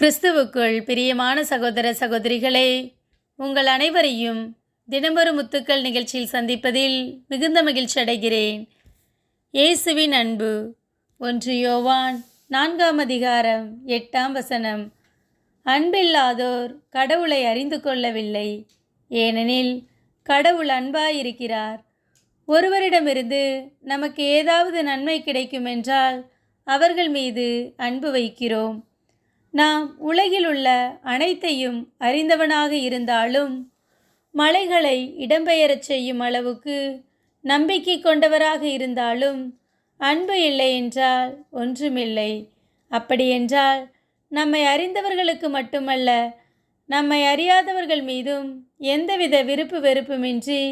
கிறிஸ்துவுக்குள் பிரியமான சகோதர சகோதரிகளே உங்கள் அனைவரையும் தினமொரு முத்துக்கள் நிகழ்ச்சியில் சந்திப்பதில் மிகுந்த மகிழ்ச்சி அடைகிறேன். இயேசுவின் அன்பு ஒன்று யோவான் நான்காம் அதிகாரம் எட்டாம் வசனம். அன்பில்லாதோர் கடவுளை அறிந்து கொள்ளவில்லை ஏனெனில் கடவுள் அன்பாயிருக்கிறார். ஒருவரிடமிருந்து நமக்கு ஏதாவது நன்மை கிடைக்கும் என்றால் அவர்கள் மீது அன்பு வைக்கிறோம். நாம் உலகில் உள்ள அனைத்தையும் அறிந்தவனாக இருந்தாலும் மலைகளை இடம்பெயரச் செய்யும் அளவுக்கு நம்பிக்கை கொண்டவராக இருந்தாலும் அன்பு இல்லை என்றால் ஒன்றுமில்லை. அப்படியென்றால் நம்மை அறிந்தவர்களுக்கு மட்டுமல்ல நம்மை அறியாதவர்கள் மீதும் எந்தவித விருப்பு வெறுப்புமின்றி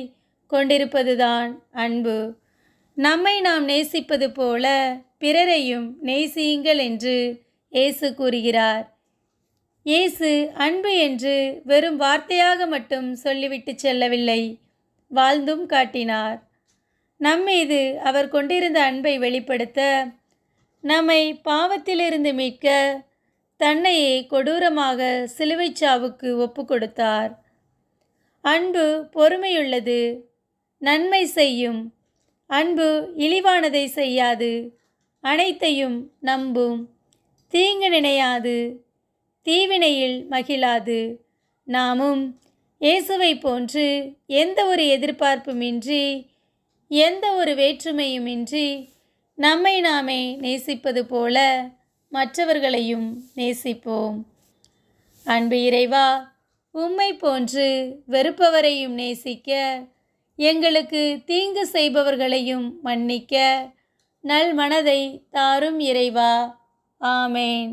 கொண்டிருப்பதுதான் அன்பு. நம்மை நாம் நேசிப்பது போல பிறரையும் நேசியுங்கள் என்று இயேசு கூறுகிறார். இயேசு அன்பு என்று வெறும் வார்த்தையாக மட்டும் சொல்லிவிட்டு செல்லவில்லை. வாழ்ந்தும் காட்டினார். நம்மீது அவர் கொண்டிருந்த அன்பை வெளிப்படுத்த நம்மை பாவத்திலிருந்து மீட்க தன்னையே கொடூரமாக சிலுவைச் சாவுக்கு ஒப்பு கொடுத்தார். அன்பு பொறுமையுள்ளது நன்மை செய்யும். அன்பு இழிவானதை செய்யாது அனைத்தையும் நம்பும். தீங்கு நினையாது. தீவினையில் மகிழாது. நாமும் இயேசுவை போன்று எந்த ஒரு எதிர்பார்ப்புமின்றி எந்த ஒரு வேற்றுமையுமின்றி நம்மை நாமே நேசிப்பது போல மற்றவர்களையும் நேசிப்போம். அன்பு இறைவா உம்மை போன்று வெறுப்பவரையும் நேசிக்க எங்களுக்கு தீங்கு செய்பவர்களையும் மன்னிக்க நல் மனதை தாரும் இறைவா ஆமேன்